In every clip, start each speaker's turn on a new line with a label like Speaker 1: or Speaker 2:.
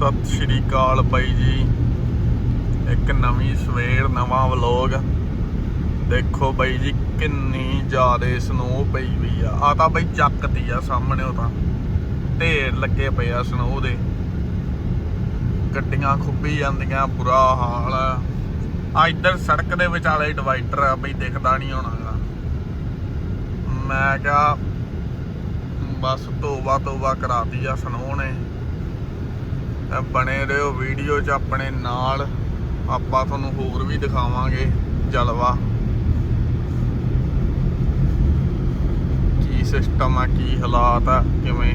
Speaker 1: ਸਤਿ ਸ਼੍ਰੀ ਅਕਾਲ ਬਾਈ ਜੀ। ਇੱਕ ਨਵੀਂ ਸਵੇਰ, ਨਵਾਂ ਵਲੌਗ। ਦੇਖੋ ਬਾਈ ਜੀ, ਕਿੰਨੀ ਜ਼ਿਆਦਾ ਸਨੋ ਪਈ ਵੀ ਆ। ਆ ਤਾਂ ਬਾਈ ਚੱਕਦੀ ਆ, ਸਾਹਮਣੇ ਉਹ ਤਾਂ। ਢੇਰ ਲੱਗੇ ਪਏ ਆ ਸਨੋ ਦੇ। ਗੱਡੀਆਂ ਖੁੱਬੀ ਜਾਂਦੀਆਂ, ਬੁਰਾ ਹਾਲ ਆ। ਆ ਇੱਧਰ ਸੜਕ ਦੇ ਵਿਚਾਲੇ ਡਿਵਾਈਡਰ ਆ, ਬਈ ਦਿਖਦਾ ਨਹੀਂ ਹੋਣਾਗਾ ਮੈਂ ਕਿਹਾ, ਬਸ ਤੋਬਾ ਤੋਬਾ ਕਰਾਤੀ ਆ ਸਨੋ ਨੇ। ਤਾਂ ਬਣੇ ਰਹੋ ਵੀਡੀਓ 'ਚ ਆਪਣੇ ਨਾਲ। ਆਪਾਂ ਤੁਹਾਨੂੰ ਹੋਰ ਵੀ ਦਿਖਾਵਾਂਗੇ ਜਲਵਾ। ਕੀ ਸਿਸਟਮ ਆ, ਕੀ ਹਾਲਾਤ ਆ, ਕਿਵੇਂ?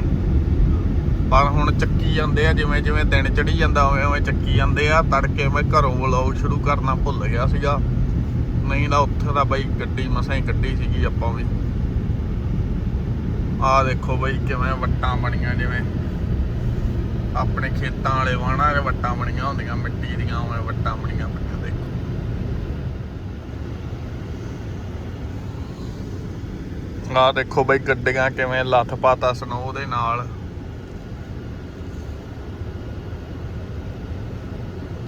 Speaker 1: ਪਰ ਹੁਣ ਚੱਕੀ ਜਾਂਦੇ ਆ, ਜਿਵੇਂ ਜਿਵੇਂ ਦਿਨ ਚੜੀ ਜਾਂਦਾ, ਉਵੇਂ ਉਵੇਂ ਚੱਕੀ ਜਾਂਦੇ ਆ। ਤੜਕੇ ਮੈਂ ਘਰੋਂ ਵਲੌਗ ਸ਼ੁਰੂ ਕਰਨਾ ਭੁੱਲ ਗਿਆ ਸੀਗਾ। ਨਹੀਂ ਤਾਂ ਉੱਥੇ ਤਾਂ ਬਾਈ ਗੱਡੀ, ਮਸਾਂ ਹੀ ਕੱਢੀ ਸੀਗੀ ਆਪਾਂ ਵੀ। ਆਹ ਦੇਖੋ ਬਾਈ ਕਿਵੇਂ ਵੱਟਾਂ ਬਣੀਆਂ, ਜਿਵੇਂ ਆਪਣੇ ਖੇਤਾਂ ਵਾਲੇ ਵਾਹਣਾਂ ਦੇ ਵੱਟਾਂ ਬਣੀਆਂ ਹੁੰਦੀਆਂ, ਮਿੱਟੀ ਦੀਆਂ ਉਵੇਂ ਵੱਟਾਂ ਬਣੀਆਂ ਪਈਆਂ ਦੇਖੋ। ਆਹ ਦੇਖੋ ਬਈ ਗੱਡੀਆਂ ਕਿਵੇਂ ਲੱਥ ਪਾਤਾ ਸਨੋ ਦੇ ਨਾਲ।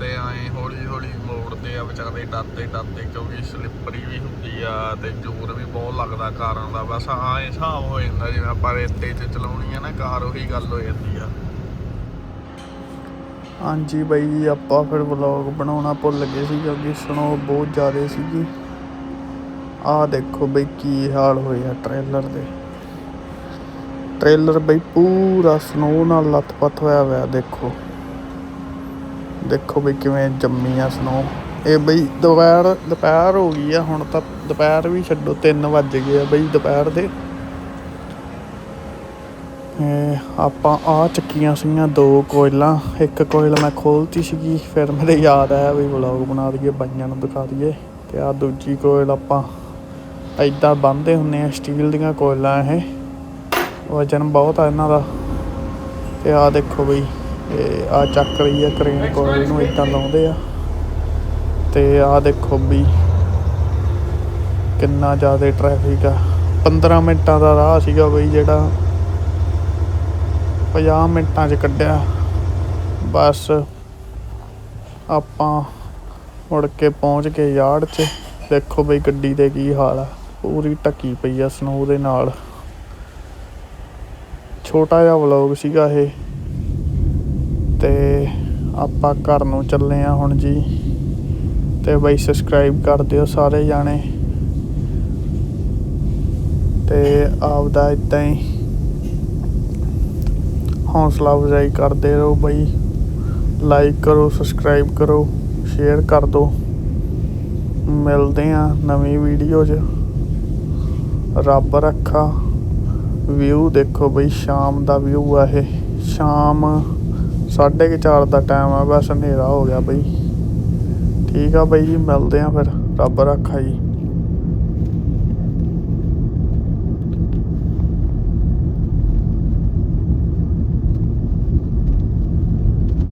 Speaker 1: ਤੇ ਐ ਹੌਲੀ ਹੌਲੀ ਮੋੜਦੇ ਆ ਵਿਚਾਰੇ, ਡਰਦੇ ਡਰਦੇ, ਕਿਉਂਕਿ ਸਲਿੱਪਰੀ ਵੀ ਹੁੰਦੀ ਆ ਤੇ ਜ਼ੋਰ ਵੀ ਬਹੁਤ ਲੱਗਦਾ ਕਾਰਾਂ ਦਾ। ਬਸ ਐਂ ਹਿਸਾਬ ਹੋ ਜਾਂਦਾ ਜਿਵੇਂ ਆਪਾਂ ਰੇਤੇ 'ਚ ਚਲਾਉਣੀ ਆ ਨਾ, ਕਾਰ ਉਹੀ ਗੱਲ ਹੋ ਜਾਂਦੀ ਆ।
Speaker 2: ਹਾਂਜੀ ਬਾਈ ਆਪਾਂ ਫਿਰ ਵਲੌਗ ਬਣਾਉਣਾ ਭੁੱਲ ਗਏ ਸੀ ਕਿਉਂਕਿ ਸਨੋ ਬਹੁਤ ਜ਼ਿਆਦਾ ਸੀਗੀ। ਆਹ ਦੇਖੋ ਬਈ ਕੀ ਹਾਲ ਹੋਇਆ ਟ੍ਰੇਲਰ ਦੇ। ਟ੍ਰੇਲਰ ਬਈ ਪੂਰਾ ਸਨੋ ਨਾਲ ਲੱਥਪੱਥ ਹੋਇਆ ਹੋਇਆ, ਦੇਖੋ। ਦੇਖੋ ਬਈ ਕਿਵੇਂ ਜੰਮੀ ਆ ਸਨੋ ਇਹ ਬਈ ਦੁਪਹਿਰ ਦੁਪਹਿਰ ਹੋ ਗਈ ਆ, ਹੁਣ ਤਾਂ ਦੁਪਹਿਰ ਵੀ ਛੱਡੋ 3 ਵੱਜ ਗਏ ਆ ਬਈ ਦੁਪਹਿਰ ਦੇ। ਆਪਾਂ ਆ ਚੱਕੀਆਂ ਸੀਗੀਆਂ ਦੋ ਕੋਇਲਾਂ, ਇੱਕ ਕੋਇਲ ਮੈਂ ਖੋਲਤੀ ਸੀਗੀ, ਫਿਰ ਮੇਰੇ ਯਾਦ ਆਇਆ ਵੀ ਵਲੌਗ ਬਣਾ ਦਈਏ, ਬਾਈਆਂ ਨੂੰ ਦਿਖਾ ਦਈਏ, ਤੇ ਆ ਦੂਜੀ ਕੋਇਲ ਆਪਾਂ ਐਦਾਂ ਬੰਨਦੇ ਹੁੰਨੇ ਆ ਸਟੀਲ ਦੀਆਂ ਕੋਇਲਾਂ ਇਹ। ਵਜਨ ਬਹੁਤ ਆ ਇਹਨਾਂ ਦਾ। ਤੇ ਆ ਦੇਖੋ ਬਈ, ਇਹ ਆ ਚੱਕ ਰਹੀ ਆ ਕ੍ਰੇਨ ਕੋਇਲ ਨੂੰ ਇਦਾਂ ਲਾਉਂਦੇ ਆ। ਤੇ ਆ ਦੇਖੋ ਵੀ ਕਿੰਨਾ ਜ਼ਿਆਦਾ ਟ੍ਰੈਫਿਕ ਆ। 15 ਮਿੰਟਾਂ ਦਾ ਰਾਹ ਸੀਗਾ ਬਈ ਜਿਹੜਾ 50 ਮਿੰਟਾਂ 'ਚ ਕੱਢਿਆ। ਬਸ ਆਪਾਂ ਮੁੜ ਕੇ ਪਹੁੰਚ ਕੇ ਯਾਰਡ 'ਚ। ਦੇਖੋ ਬਈ ਗੱਡੀ ਦੇ ਕੀ ਹਾਲ ਆ। ਪੂਰੀ ਢੱਕੀ ਪਈ ਆ ਸਨੋ ਦੇ ਨਾਲ। ਛੋਟਾ ਜਿਹਾ ਵਲੌਗ ਸੀਗਾ ਇਹ। ਤੇ ਆਪਾਂ ਘਰ ਨੂੰ ਚੱਲੇ ਆ ਹੁਣ ਜੀ। ਤੇ ਬਈ ਸਬਸਕ੍ਰਾਈਬ ਕਰ ਦਿਓ ਸਾਰੇ ਜਾਣੇ। ਤੇ ਆਪਦਾ ਇਦਾਂ ਹੀ ਹੌਸਲਾ ਅਫਜ਼ਾਈ ਕਰਦੇ ਰਹੋ ਬਈ। ਲਾਈਕ ਕਰੋ ਸਬਸਕ੍ਰਾਈਬ ਕਰੋ ਸ਼ੇਅਰ ਕਰ ਦਿਓ ਮਿਲਦੇ ਆ ਨਵੀਂ ਵੀਡੀਓ 'ਚ। ਰੱਬ ਰੱਖਾ ਵਿਊ ਦੇਖੋ ਬਈ, ਸ਼ਾਮ ਦਾ ਵਿਊ ਆ ਇਹ। ਸ਼ਾਮ 4:30 ਦਾ ਟਾਈਮ ਆ, ਬਸ ਹਨੇਰਾ ਹੋ ਗਿਆ ਬਈ। ਠੀਕ ਆ ਬਈ ਜੀ, ਮਿਲਦੇ ਆ ਫਿਰ। ਰੱਬ ਰੱਖਾ ਜੀ।